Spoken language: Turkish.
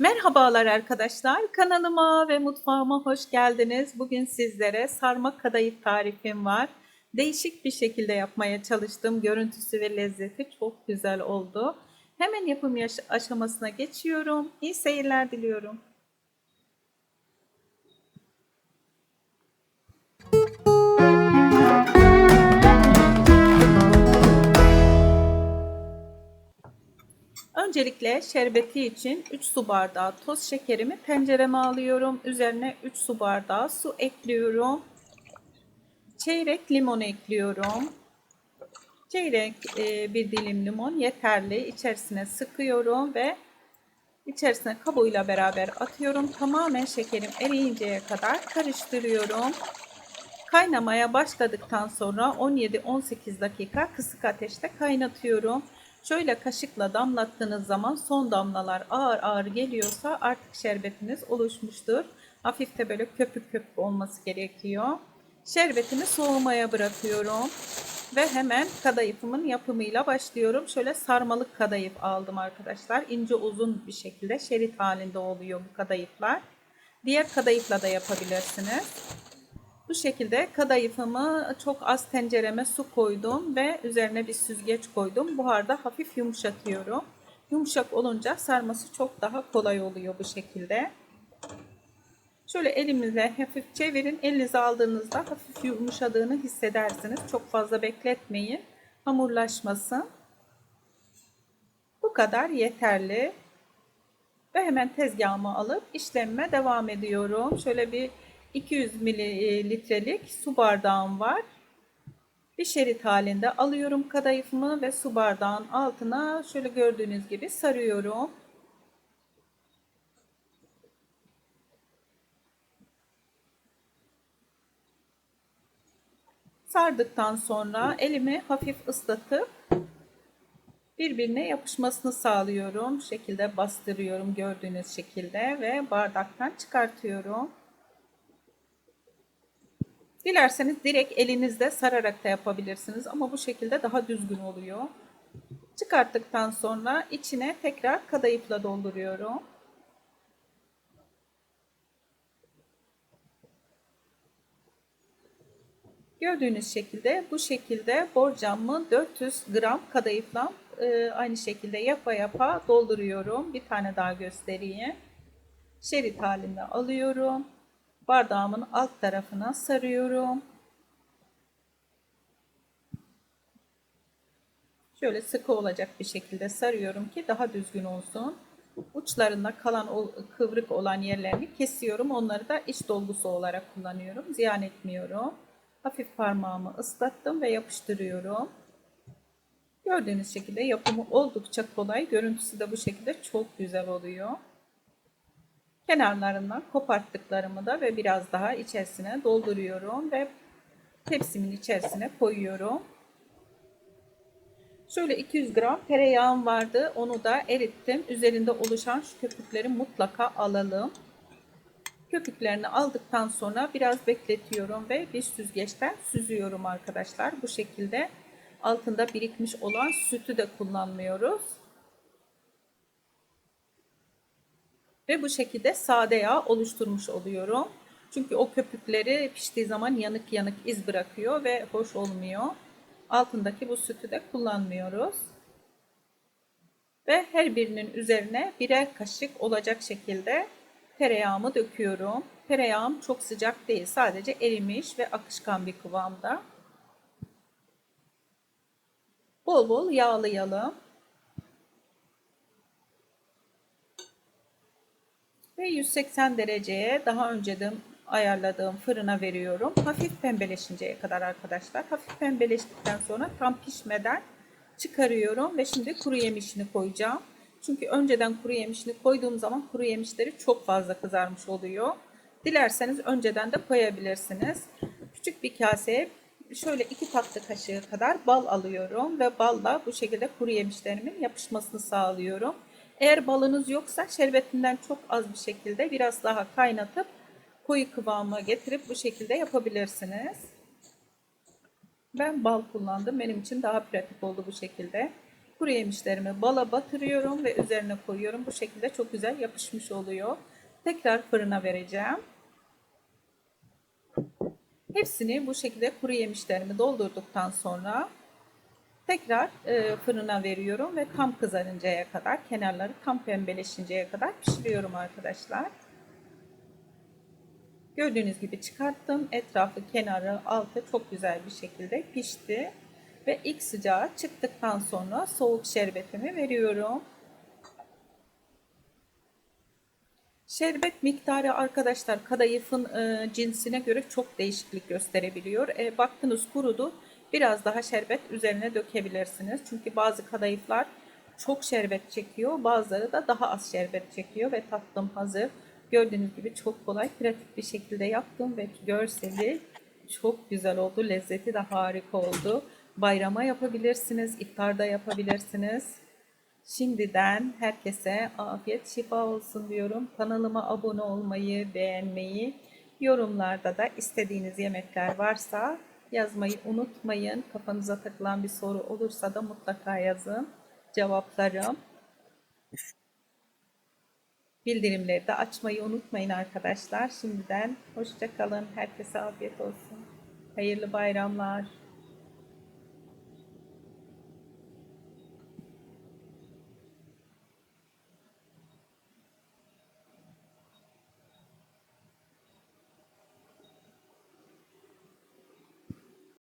Merhabalar arkadaşlar. Kanalıma ve mutfağıma hoş geldiniz. Bugün sizlere sarma kadayıf tarifim var. Değişik bir şekilde yapmaya çalıştım. Görüntüsü ve lezzeti çok güzel oldu. Hemen yapım aşamasına geçiyorum. İyi seyirler diliyorum. Öncelikle şerbeti için 3 su bardağı toz şekerimi tencereme alıyorum. Üzerine 3 su bardağı su ekliyorum. Çeyrek limon ekliyorum. Çeyrek e, bir dilim limon yeterli. İçerisine sıkıyorum ve içerisine kabuğuyla beraber atıyorum. Tamamen şekerim eriyinceye kadar karıştırıyorum. Kaynamaya başladıktan sonra 17-18 dakika kısık ateşte kaynatıyorum. Şöyle kaşıkla damlattığınız zaman son damlalar ağır ağır geliyorsa artık şerbetiniz oluşmuştur. Hafif de böyle köpük köpük olması gerekiyor. Şerbetimi soğumaya bırakıyorum. Ve hemen kadayıfımın yapımıyla başlıyorum. Şöyle sarmalık kadayıf aldım arkadaşlar. İnce uzun bir şekilde şerit halinde oluyor bu kadayıflar. Diğer kadayıfla da yapabilirsiniz. Bu şekilde kadayıfımı çok az tencereme su koydum ve üzerine bir süzgeç koydum. Buharda hafif yumuşatıyorum. Yumuşak olunca sarması çok daha kolay oluyor bu şekilde. Şöyle elimizle hafif çevirin. Elinize aldığınızda hafif yumuşadığını hissedersiniz. Çok fazla bekletmeyin. Hamurlaşmasın. Bu kadar yeterli. Ve hemen tezgahıma alıp işlemime devam ediyorum. Şöyle bir 200 mililitrelik su bardağım var. Bir şerit halinde alıyorum kadayıfımı ve su bardağın altına şöyle gördüğünüz gibi sarıyorum. Sardıktan sonra elimi hafif ıslatıp birbirine yapışmasını sağlıyorum. Şu şekilde bastırıyorum gördüğünüz şekilde ve bardaktan çıkartıyorum. Dilerseniz direkt elinizde sararak da yapabilirsiniz ama bu şekilde daha düzgün oluyor. Çıkarttıktan sonra içine tekrar kadayıfla dolduruyorum. Gördüğünüz şekilde bu şekilde borcamı 400 gram kadayıfla e, aynı şekilde yapa yapa dolduruyorum. Bir tane daha göstereyim. Şerit halinde alıyorum. Bardağımın alt tarafına sarıyorum. Şöyle sıkı olacak bir şekilde sarıyorum ki daha düzgün olsun. Uçlarında kalan kıvrık olan yerlerini kesiyorum. Onları da iç dolgusu olarak kullanıyorum. Ziyan etmiyorum. Hafif parmağımı ıslattım ve yapıştırıyorum. Gördüğünüz şekilde yapımı oldukça kolay. Görüntüsü de bu şekilde çok güzel oluyor. Kenarlarından koparttıklarımı da ve biraz daha içerisine dolduruyorum ve tepsimin içerisine koyuyorum. Şöyle 200 gram tereyağım vardı. Onu da erittim. Üzerinde oluşan şu köpükleri mutlaka alalım. Köpüklerini aldıktan sonra biraz bekletiyorum ve bir süzgeçten süzüyorum arkadaşlar. Bu şekilde altında birikmiş olan sütü de kullanmıyoruz. Ve bu şekilde sade yağ oluşturmuş oluyorum. Çünkü o köpükleri piştiği zaman yanık yanık iz bırakıyor ve hoş olmuyor. Altındaki bu sütü de kullanmıyoruz. Ve her birinin üzerine birer kaşık olacak şekilde tereyağımı döküyorum. Tereyağım çok sıcak değil. Sadece erimiş ve akışkan bir kıvamda. Bol bol yağlayalım. Ve 180 dereceye daha önceden ayarladığım fırına veriyorum. Hafif pembeleşinceye kadar arkadaşlar. Hafif pembeleştikten sonra tam pişmeden çıkarıyorum ve şimdi kuru yemişini koyacağım. Çünkü önceden kuru yemişini koyduğum zaman kuru yemişleri çok fazla kızarmış oluyor. Dilerseniz önceden de koyabilirsiniz. Küçük bir kaseye şöyle iki tatlı kaşığı kadar bal alıyorum ve balla bu şekilde kuru yemişlerimin yapışmasını sağlıyorum. Eğer balınız yoksa şerbetinden çok az bir şekilde biraz daha kaynatıp koyu kıvamı getirip bu şekilde yapabilirsiniz. Ben bal kullandım. Benim için daha pratik oldu bu şekilde. Kuru yemişlerimi bala batırıyorum ve üzerine koyuyorum. Bu şekilde çok güzel yapışmış oluyor. Tekrar fırına vereceğim. Hepsini bu şekilde kuru yemişlerimi doldurduktan sonra tekrar e, fırına veriyorum ve tam kızarıncaya kadar, kenarları tam pembeleşinceye kadar pişiriyorum arkadaşlar. Gördüğünüz gibi çıkarttım. Etrafı, kenarı, altı çok güzel bir şekilde pişti. Ve ilk sıcağı çıktıktan sonra soğuk şerbetimi veriyorum. Şerbet miktarı arkadaşlar kadayıfın e, cinsine göre çok değişiklik gösterebiliyor. E, baktınız kurudu. Biraz daha şerbet üzerine dökebilirsiniz. Çünkü bazı kadayıflar çok şerbet çekiyor. Bazıları da daha az şerbet çekiyor ve tatlım hazır. Gördüğünüz gibi çok kolay, pratik bir şekilde yaptım ve görseli çok güzel oldu. Lezzeti de harika oldu. Bayrama yapabilirsiniz, iftarda yapabilirsiniz. Şimdiden herkese afiyet şifa olsun diyorum. Kanalıma abone olmayı, beğenmeyi, yorumlarda da istediğiniz yemekler varsa yazmayı unutmayın. Kafanıza takılan bir soru olursa da mutlaka yazın. Cevaplarım. Bildirimleri de açmayı unutmayın arkadaşlar. Şimdiden hoşça kalın. Herkese afiyet olsun. Hayırlı bayramlar.